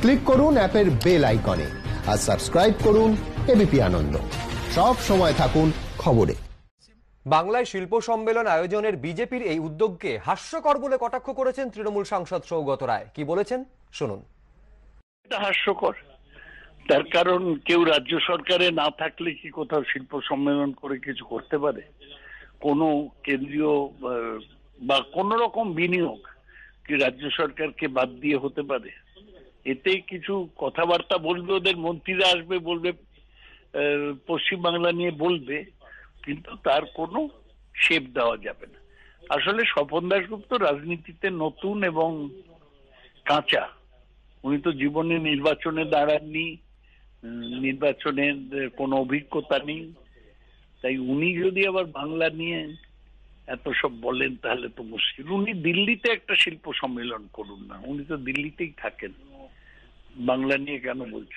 Click করুন অ্যাপের bell আইকনে আর সাবস্ক্রাইব করুন এবিপি আনন্দ। সব সময় থাকুন খবরে। বাংলায় শিল্প সম্মেলন আয়োজনের বিজেপির এই উদ্যোগকে হাস্যকর বলে কটাক্ষ করেছেন তৃণমূল সাংসদ সৌগত রায়। কি বলেছেন? শুনুন। এটা হাস্যকর। তার কারণ কেউ রাজ্য সরকারে না থাকলে কি কোথাও শিল্প সম্মেলন করে কিছু করতে পারে? কোনো কেন্দ্রীয় বা কোন রকম বিনিয়োগ কি রাজ্য সরকারকে বাদ দিয়ে হতে পারে? এতে কিছু কথাবার্তা বলবে ওদের মন্ত্রীরা আসবে বলবে আহ, পশ্চিমবাংলা নিয়ে বলবে কিন্তু তার কোনো শেপ দেওয়া যাবে না। আসলে স্বপন দাশগুপ্ত রাজনীতিতে নতুন এবং কাঁচা। উনি তো জীবনে নির্বাচনে দাঁড়াননি নির্বাচনের কোনো অভিজ্ঞতা নেই। তাই উনি যদি আবার বাংলা নিয়ে এত সব বলেন তাহলে তো মুশকিল। উনি দিল্লিতে একটা শিল্প সম্মেলন করুন না উনি তো দিল্লিতেই থাকেন। বাংলা নিয়ে কেন বলছেন?